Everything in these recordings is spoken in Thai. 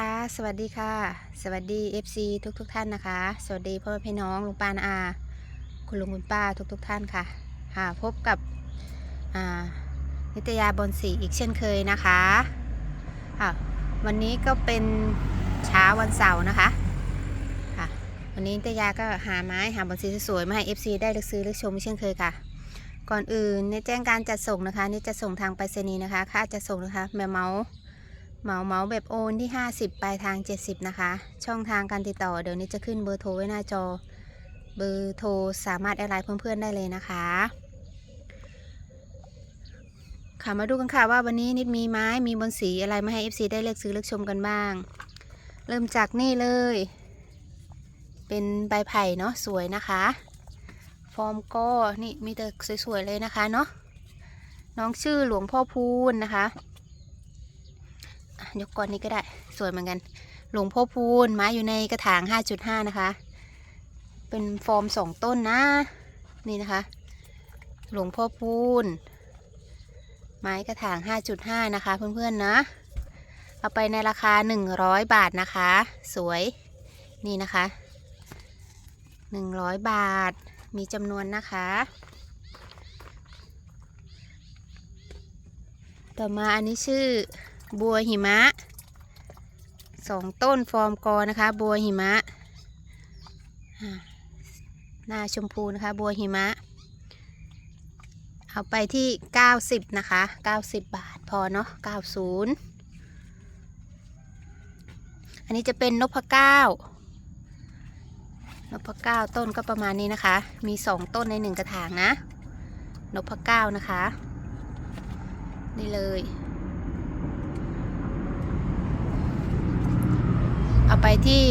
ค่ะ สวัสดีค่ะ สวัสดี FC ทุกทุกท่านนะคะ สวัสดีพ่อแม่พี่น้องลุงปานอา คุณลุงคุณป้าทุกทุกท่านค่ะค่ะพบกับนิตยาบนสีอีกเช่นเคยนะคะค่ะวันนี้ก็เป็นเช้าวันเสาร์นะคะค่ะวันนี้นิตยาก็หาไม้หาบนสีสวยๆมาให้ FC ได้เลือกซื้อเลือกชมเช่นเคยค่ะก่อนอื่นเนี่ยแจ้งการจัดส่งนะคะ นี่จะส่งทางไปรษณีย์นะคะ ค่าจัดส่งนะคะแมวเมาส์ เหมาเหมาแบบโอนที่ 50ปลายทาง 70 นะคะ ช่องทางการติดต่อเดี๋ยวนี้จะขึ้นเบอร์โทรไว้หน้าจอ เบอร์โทรสามารถแอดไลน์เพื่อนๆได้เลยนะคะ ค่ะมาดูกันค่ะว่าวันนี้นิดมีไม้มีบนสีอะไรมาให้ FC ได้เลือกซื้อเลือกชมกันบ้าง เริ่มจากนี่เลย เป็นใบไผ่เนาะสวยนะคะ ฟอร์มก็นี่มีแต่สวยๆเลยนะคะเนาะน้องชื่อหลวงพ่อพูนนะคะอะ ยกก้อนนี้ก็ได้ สวยเหมือนกัน หลวงพ่อพูนไม้อยู่ในกระถาง 5.5 นะคะ เป็นฟอร์มสองต้นนะ นี่นะคะ หลวงพ่อพูนไม้กระถาง 5.5 นะคะ เพื่อนๆนะ เอาไปในราคา 100 บาทนะคะ สวย นี่นะคะ 100 บาท มีจำนวนนะคะ ต่อมาอันนี้ชื่อ บัวหิมะสองต้นฟอร์มกอนะคะ บัวหิมะหน้าชมพูนะคะ บัวหิมะ เอาไปที่ 90 นะคะ 90 บาทพอเนาะ90 อันนี้จะเป็นนพเก้านพเก้าต้นก็ประมาณนี้นะคะ มีสองต้นในหนึ่งกระถางนะนพเก้านะคะ นี่เลย เอาไปที่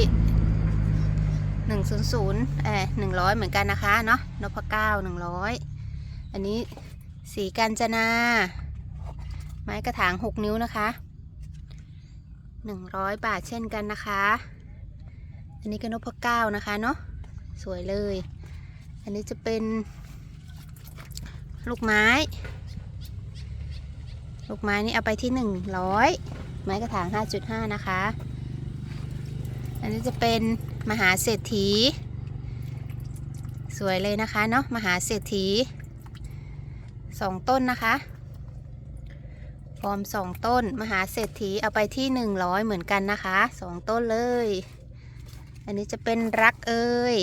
หนึ่งศูนย์ศูนย์เออหนึ่งร้อยเหมือนกันนะคะเนาะนพเก้าหนึ่งร้อยอันนี้สีกัญจนา ไม้กระถางหกนิ้วนะคะหนึ่งร้อยบาทเช่นกันนะคะ อันนี้ก็นพเก้านะคะเนาะสวยเลย อันนี้จะเป็น ลูกไม้ ลูกไม้นี่เอาไปที่หนึ่งร้อยไม้กระถางห้าจุดห้านะคะ อันนี้จะเป็นมหาเศรษฐี สวยเลยนะคะเนาะมหาเศรษฐีสองต้นนะคะฟอร์มสองต้นมหาเศรษฐีเอาไปที่หนึ่งร้อยเหมือนกันนะคะสองต้นเลย อันนี้จะเป็นรักเอ่ย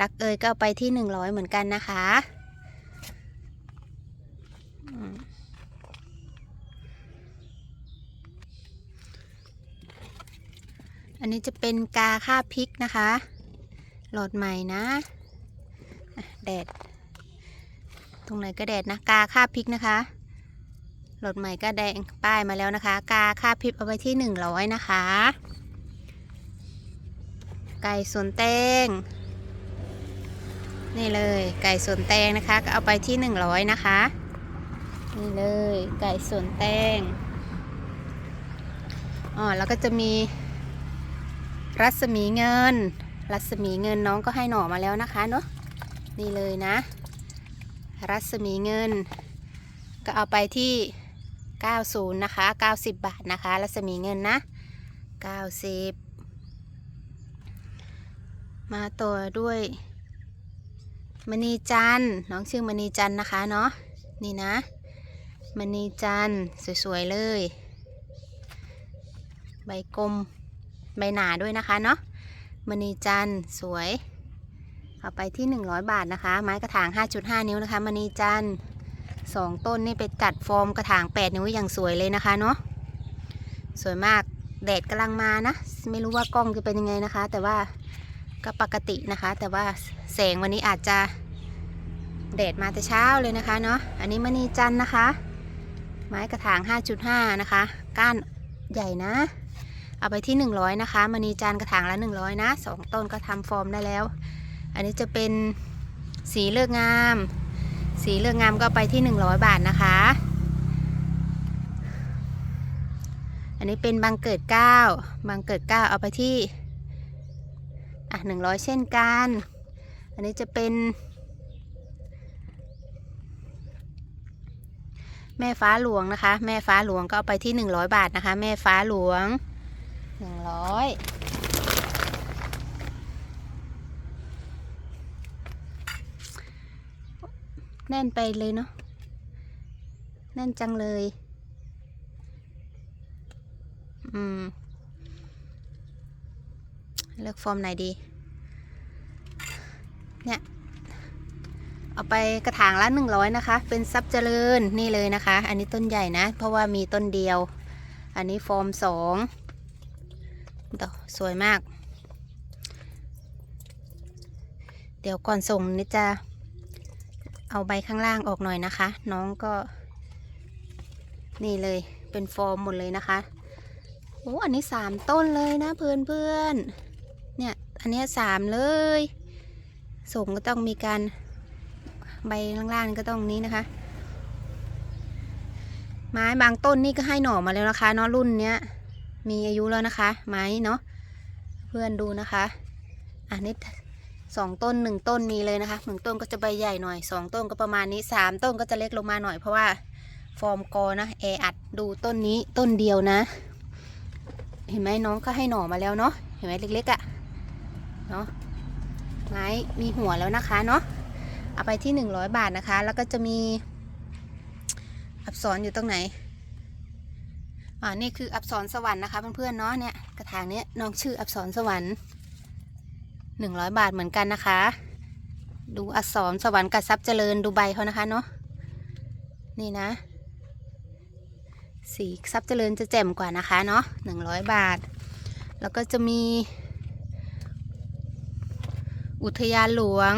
รักเอ่ยก็เอาไปที่หนึ่งร้อยเหมือนกันนะคะ อันนี้จะเป็นกาค่าพริกนะคะ หลอดใหม่นะอะแดด ตรงไหนก็แดดนะ กาค่าพริกนะคะ หลอดใหม่ก็แดงป้ายมาแล้วนะคะ กาค่าพริกเอาไว้ที่หนึ่งร้อยนะคะ ไก่สวนแตงนี่เลยไก่สวนแตงนะคะ ก็เอาไปที่หนึ่งร้อยนะคะ นี่เลยไก่สวนแตงอ๋อแล้วก็จะมี รัศมีเงิน รัศมีเงินน้องก็ให้หน่อมาแล้วนะคะเนาะนี่เลยนะ รัศมีเงิน ก็เอาไปที่ 90 นะคะ 90 บาทนะคะ รัศมีเงินนะ 90 มาตัวด้วยมณีจันน้องชื่อมณีจันนะคะเนาะนี่นะมณีจันสวยๆเลย ใบกลม ใบหนาด้วยนะคะเนาะมณีจันทร์สวย เอาไปที่ 100 บาทนะคะ ไม้กระถาง 5.5 นิ้วนะคะมณีจันทร์สองต้นนี่ไปจัดฟอร์มกระถาง 8 นิ้วอย่างสวยเลยนะคะเนาะสวยมากแดดกำลังมานะ ไม่รู้ว่ากล้องจะเป็นยังไงนะคะ แต่ว่าก็ปกตินะคะ แต่ว่าแสงวันนี้อาจจะแดดมาแต่เช้าเลยนะคะเนาะอันนี้มณีจันทร์นะคะ ไม้กระถาง 5.5 นะคะ ก้านใหญ่นะ เอาไปที่ 100 นะคะมณีจานกระถางละ 100 นะสองต้นก็ทำฟอร์มได้แล้ว อันนี้จะเป็นสีเลือกงาม สีเลือกงามก็ไปที่ 100 บาทนะคะ อันนี้เป็นบางเกิด 9บางเกิด 9 เอาไปที่อะ100 เช่นกัน อันนี้จะเป็นแม่ฟ้าหลวงนะคะ แม่ฟ้าหลวงก็เอาไปที่ 100 บาทนะคะ แม่ฟ้าหลวง หนึ่งร้อยแน่นไปเลยเนาะแน่นจังเลย อืม เลือกฟอร์มไหนดี เนี่ย เอาไปกระถางละหนึ่งร้อยนะคะ เป็นซับเจริญนี่เลยนะคะ อันนี้ต้นใหญ่นะ เพราะว่ามีต้นเดียว อันนี้ฟอร์มสอง ดอกสวยมาก เดี๋ยวก่อนส่งนี่จะเอาใบข้างล่างออกหน่อยนะคะ น้องก็ นี่เลยเป็นฟอร์มหมดเลยนะคะโอ้อันนี้สามต้นเลยนะเพื่อนเพื่อนเนี่ยอันนี้สามเลยส่งก็ต้องมีการใบล่างๆก็ต้องนี้นะคะ ไม้บางต้นนี่ก็ให้หน่อมาแล้วนะคะเนาะรุ่นเนี้ย มีอายุแล้วนะคะไม้เนาะเพื่อนดูนะคะอันนี้สองต้นหนึ่งต้นนี้เลยนะคะหนึ่งต้นก็จะใบใหญ่หน่อยสองต้นก็ประมาณนี้สามต้นก็จะเล็กลงมาหน่อยเพราะว่าฟอร์มกอนะแออัดดูต้นนี้ต้นเดียวนะ เห็นไหมน้องก็ให้หน่อมาแล้วเนาะเห็นไหมเล็กๆอะ่ะเนาะไม้มีหัวแล้วนะคะเนาะเอาไปที่หนึ่งร้อยบาทนะคะ แล้วก็จะมีอักษรอยู่ตรงไหน อ่านี่คืออักษรสวรรค์นะคะเพื่อนๆเนาะเนี่ยกระถางเนี้ยน้องชื่ออักษรสวรรค์หนึ่งร้อยบาทเหมือนกันนะคะ ดูอักษรสวรรค์กับทรัพย์เจริญดูใบเขานะคะเนาะนี่นะ สีทรัพย์เจริญจะแจ่มกว่านะคะเนาะหนึ่งร้อยบาท แล้วก็จะมี อุทยานหลวง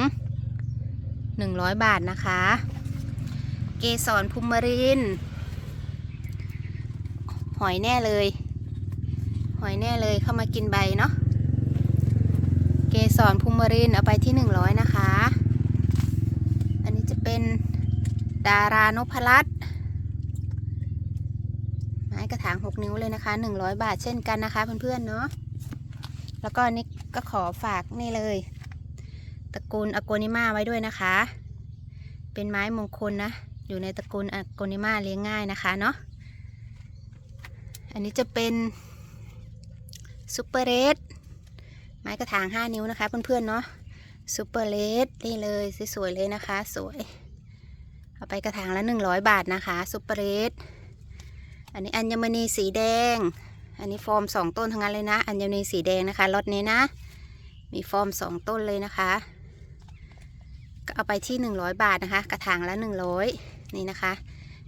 หนึ่งร้อยบาทนะคะ เกสรภูมิรินทร์ หอยแน่เลย หอยแน่เลยเข้ามากินใบเนาะเกสรภูมิรินเอาไปที่หนึ่งร้อยนะคะ อันนี้จะเป็นดารานพรัตน์ไม้กระถางหกนิ้วเลยนะคะหนึ่งร้อยบาทเช่นกันนะคะเพื่อนๆเนาะแล้วก็อันนี่ก็ขอฝากนี่เลยตระกูลอโกนิมาไว้ด้วยนะคะ เป็นไม้มงคลนะ อยู่ในตระกูลอโกนิมาเลี้ยงง่ายนะคะเนาะ อันนี้จะเป็นซูเปอร์เรสไม้กระถาง 5 นิ้วนะคะ เพื่อนๆเนาะซูเปอร์เรสนี่เลยสวยๆเลยนะคะ สวย เอาไปกระถางละ 100 บาทนะคะซูเปอร์เรสอันนี้อัญมณีสีแดง อันนี้ฟอร์ม 2 ต้นทั้งนั้นเลยนะ อัญมณีสีแดงนะคะรถนี้นะ มีฟอร์ม 2 ต้นเลยนะคะ ก็เอาไปที่ 100 บาทนะคะ กระถางละ 100 นี่นะคะ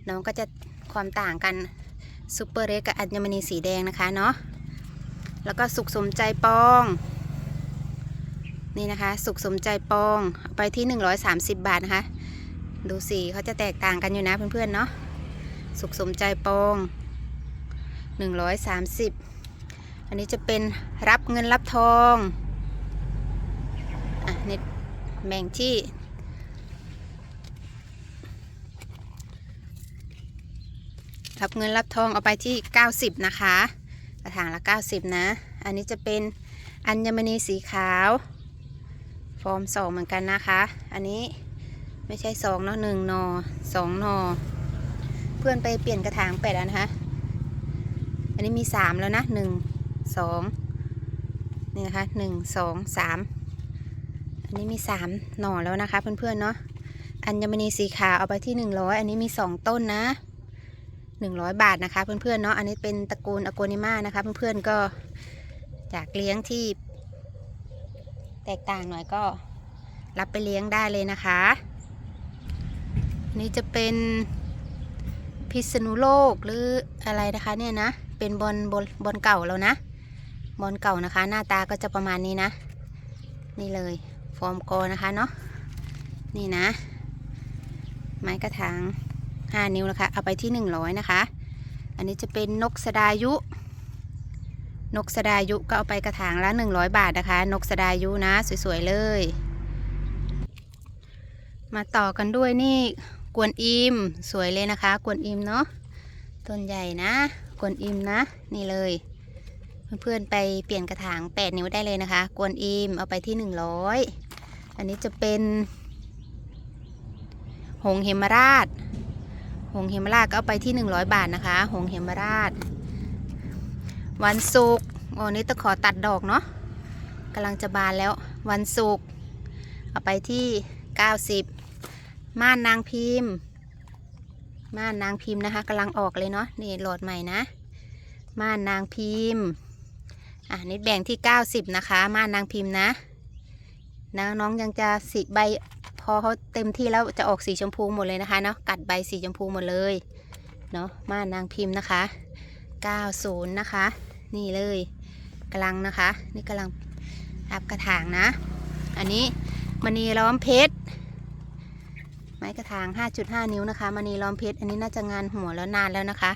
น้องก็จะความต่างกัน ซูเปอร์เรสกับอัญมณีสีแดงนะคะเนาะแล้วก็สุขสมใจปอง นี่นะคะ สุขสมใจปองไปที่ 130 บาทนะคะ ดูสีเขาจะแตกต่างกันอยู่นะเพื่อนๆเนาะสุขสมใจปอง 130 อันนี้จะเป็นรับเงินรับทองอะนี่แบ่งที่ รับเงินรับทองเอาไปที่ 90 นะคะ กระถางละ 90 นะ อันนี้จะเป็นอัญมณีสีขาว ฟอร์มสองเหมือนกันนะคะ อันนี้ไม่ใช่สองเนาะหนึ่งนอสองนอ เพื่อนไปเปลี่ยนกระถางเป็ดนะคะ อันนี้มีสามแล้วนะหนึ่งสองนี่นะคะหนึ่งสองสามอันนี้มีสามหน่อแล้วนะคะเพื่อนๆเนาะอัญมณีสีขาวเอาไปที่หนึ่งร้อยอันนี้มีสองต้นนะ หนึ่งร้อยบาทนะคะ เพื่อนๆเนาะอันนี้เป็นตระกูลอโกนิมานะคะ เพื่อนๆก็อยากเลี้ยงที่ แตกต่างหน่อยก็รับไปเลี้ยงได้เลยนะคะนนี่จะเป็นพิษณุโลกหรืออะไรนะคะเนี่ยนะ เป็นบอลบอลบอลเก่าแล้วนะบอลเก่านะคะ หน้าตาก็จะประมาณนี้นะ นี่เลยฟอร์มกอนะคะเนาะนี่นะ ไม้กระถาง 5 นิ้วนะคะ เอาไปที่ 100 นะคะ อันนี้จะเป็นนกสดายุ นกสดายุก็เอาไปกระถางละ 100 บาทนะคะ นกสดายุนะสวยๆเลย มาต่อกันด้วยนี่กวนอิมสวยเลยนะคะ กวนอิมเนาะต้นใหญ่นะ กวนอิมนะ นี่เลย เพื่อนๆไปเปลี่ยนกระถาง 8 นิ้วได้เลยนะคะ กวนอิมเอาไปที่ 100 อันนี้จะเป็น หงเหมราช หงเหมราชก็เอาไปที่ 100 บาทนะคะ หงเหมราช วันศุกร์โอ้นี่ตะขอตัดดอกเนาะกำลังจะบานแล้ว วันศุกร์เอาไปที่ 90 ม่านนางพิมพ์ ม่านนางพิมพ์นะคะกำลังออกเลยเนาะนี่โหลดใหม่นะ ม่านนางพิมพ์อะนิดแบ่งที่ 90 นะคะ ม่านนางพิมพ์นะนะน้องยังจะสีใบ พอเขาเต็มที่แล้วจะออกสีชมพูหมดเลยนะคะเนาะกัดใบสีชมพูหมดเลยเนาะม่านนางพิมพ์นะคะ 90 นะคะ นี่เลยกำลังนะคะ นี่กำลังอับกระถางนะ อันนี้มณีล้อมเพชรไม้กระถาง 5.5 นิ้วนะคะมณีล้อมเพชรอันนี้น่าจะงานหัวแล้วนานแล้วนะคะ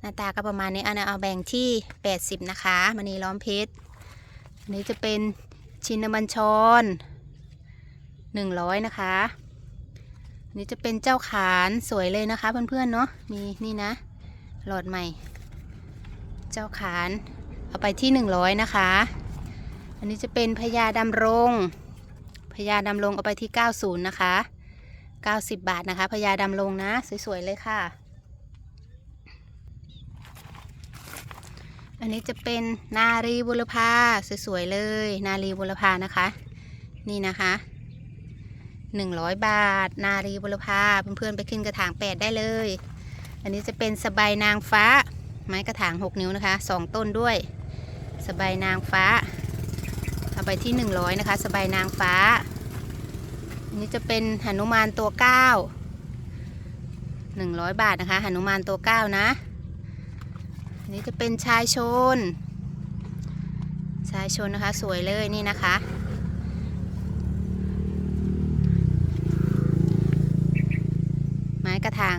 หน้าตาก็ประมาณนี้อันนี้เอาแบ่งที่ 80 นะคะมณีล้อมเพชรอันนี้จะเป็นชินบัญชร 100 นะคะ อันนี้จะเป็นเจ้าขานสวยเลยนะคะเพื่อนๆเนาะมีนี่นะ หลอดใหม่ เจ้าขานเอาไปที่ 100 นะคะ อันนี้จะเป็นพญาดำรงพญาดำรงเอาไปที่ 90 นะคะ 90 บาทนะคะพญาดำรงนะ สวยๆเลยค่ะ อันนี้จะเป็นนารีบุรพาสวยๆเลย นารีบุรพานะคะ นี่นะคะ 100 บาท นารีบุรพาเพื่อนๆไปขึ้นกระถาง 8 ได้เลย อันนี้จะเป็นสบายนางฟ้า ไม้กระถาง 6 นิ้วนะคะ 2 ต้นด้วย สบายนางฟ้า เอาไปที่ 100 นะคะ สบายนางฟ้า อันนี้จะเป็นหนุมานตัว 9 100 บาทนะคะหนุมานตัว 9 นะอันนี้จะเป็นชายชน ชายชนนะคะสวยเลยนี่นะคะ ไม้ กระถาง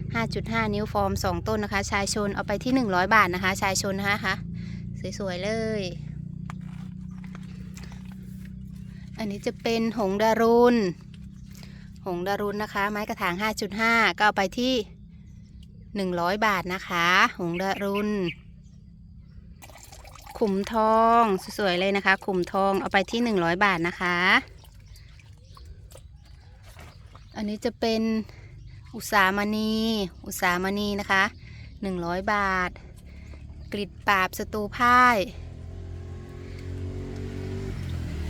5.5 นิ้วฟอร์ม 2 ต้นนะคะ ชายชนเอาไปที่ 100 บาทนะคะ ชายชนนะคะสวยๆเลย อันนี้จะเป็นหงดารุณหงดารุณนะคะ ไม้กระถาง 5.5 ก็เอาไปที่ 100 บาทนะคะ หงดารุณขุมทองสวยๆเลยนะคะ ขุมทองเอาไปที่ 100 บาทนะคะ อันนี้จะเป็น อุสามณี อุสามณีนะคะ 100 บาท กริดปราบสตูพ่าย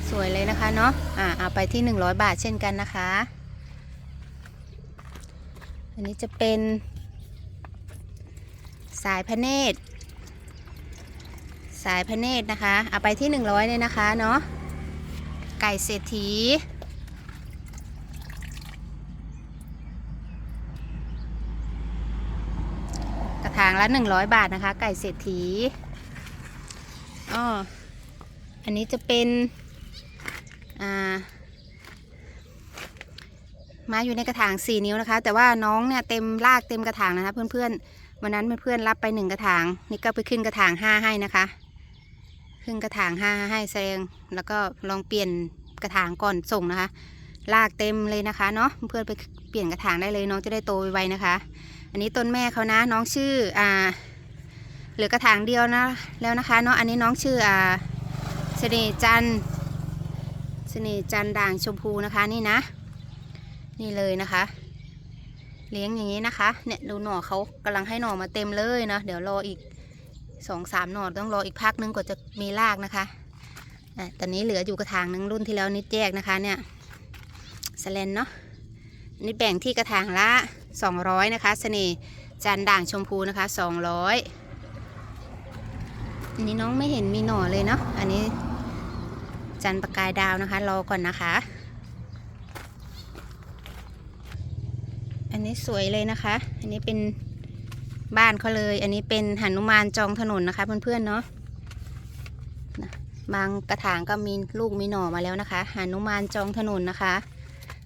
สวยเลยนะคะเนาะอ่าเอาไปที่ 100 บาทเช่นกันนะคะ อันนี้จะเป็น สายพระเนตร สายพระเนตรนะคะ เอาไปที่ 100เลยนะคะเนาะ ไก่เศรษฐี กระถางละ100บาทนะคะ ไก่เศรษฐีอ้ออันนี้จะเป็นอ่ามาอยู่ในกระถาง 4 นิ้วนะคะ แต่ว่าน้องเนี่ยเต็มรากเต็มกระถางนะคะ เพื่อนๆวันนั้นเพื่อนๆรับไปหนึ่งกระถาง นี่ก็ไปขึ้นกระถาง 5 ให้นะคะขึ้นกระถาง 5 ให้แสดงแล้วก็ลองเปลี่ยนกระถางก่อนส่งนะคะรากเต็มเลยนะคะเนาะเพื่อนๆไปเปลี่ยนกระถางได้เลยน้องจะได้โตไวๆนะคะ อันนี้ต้นแม่เขานะน้องชื่ออ่าเหลือกระถางเดียวนะแล้วนะคะเนาะอันนี้น้องชื่ออ่าเสน่จันเสน่จันด่างชมพูนะคะนี่นะ นี่เลยนะคะ เลี้ยงอย่างนี้นะคะเนี่ยดูหน่อเขากำลังให้หน่อมาเต็มเลยเนาะเดี๋ยวรออีกสองสามหน่อต้องรออีกพักนึงกว่าจะมีรากนะคะอะตอนนี้เหลืออยู่กระถางนึงรุ่นที่แล้วนิดแยกนะคะเนี่ยสแลนเนาะนี่แบ่งที่กระถางละ 200 นะคะเสน่ห์จันด่างชมพูนะคะ 200 อันนี้น้องไม่เห็นมีหน่อเลยเนาะอันนี้จันประกายดาวนะคะรอก่อนนะคะ อันนี้สวยเลยนะคะ อันนี้เป็นบ้านเขาเลย อันนี้เป็นหนุมานจองถนนนะคะเพื่อนๆเนาะนะบางกระถางก็มีลูกมีหน่อมาแล้วนะคะหนุมานจองถนนนะคะ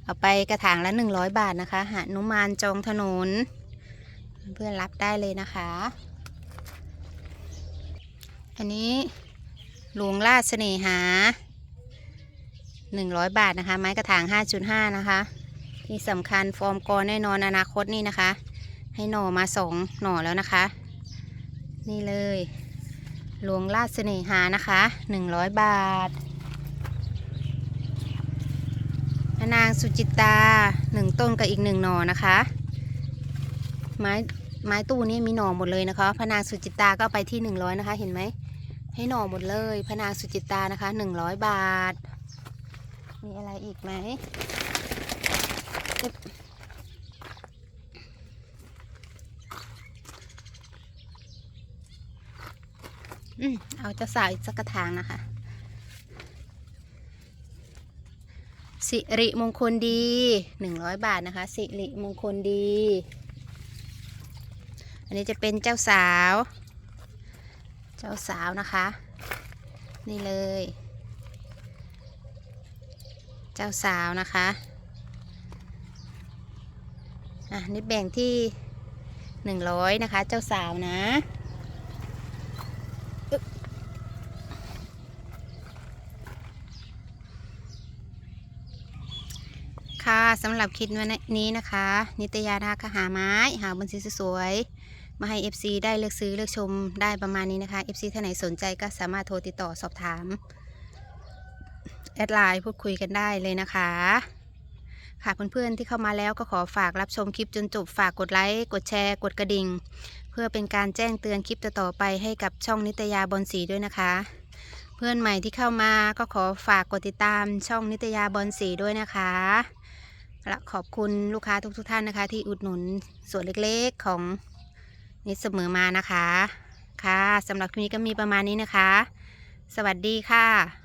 เอาไปกระถางละ 100 บาทนะคะหานุมานจองถนน เพื่อนรับได้เลยนะคะ อันนี้หลวงราชเสน่หา 100 บาทนะคะ ไม้กระถาง 5.5 นะคะ ที่สำคัญฟอร์มกอแน่นอนอนาคตนี่นะคะ ให้หน่อมาสองหน่อแล้วนะคะ นี่เลยหลวงราชเสน่หานะคะ 100 บาท พระ นางสุจิตาหนึ่งต้นกับอีกหนึ่งหนอนะคะ ไม้ไม้ตู้นี้มีหน่อหมดเลยนะคะพระนางสุจิตาก็ไปที่หนึ่งร้อยนะคะ เห็นไหมให้หน่อหมดเลยพระนางสุจิตานะคะหนึ่งร้อยบาท มีอะไรอีกไหมอึ๊บอืมเอาจะใส่สักกระถางนะคะ สิริมงคลดีหนึ่งร้อยบาทนะคะ สิริมงคลดี อันนี้จะเป็นเจ้าสาว เจ้าสาวนะคะ นี่เลย เจ้าสาวนะคะอะนี่แบ่งที่หนึ่งร้อยนะคะ เจ้าสาวนะอึ๊บค่ะ สำหรับคลิปวันนี้นะคะ นิตยาทาหาไม้ หาบนสีสวยๆมาให้ FC ได้เลือกซื้อเลือกชมได้ประมาณนี้นะคะ FC ท่านไหนสนใจก็สามารถโทรติดต่อสอบถาม แอดไลน์พูดคุยกันได้เลยนะคะ ค่ะเพื่อนๆที่เข้ามาแล้วก็ขอฝากรับชมคลิปจนจบฝากกดไลค์กดแชร์ กดกระดิ่ง เพื่อเป็นการแจ้งเตือนคลิปต่อๆไปให้กับช่องนิตยาบอลสีด้วยนะคะเพื่อนใหม่ที่เข้ามาก็ขอฝากกดติดตามช่องนิตยาบอลสีด้วยนะคะ และขอบคุณลูกค้าทุกๆท่านนะคะ ที่อุดหนุนส่วนเล็กๆของนิดเสมอมานะคะ ค่ะสำหรับคลิปนี้ก็มีประมาณนี้นะคะ สวัสดีค่ะ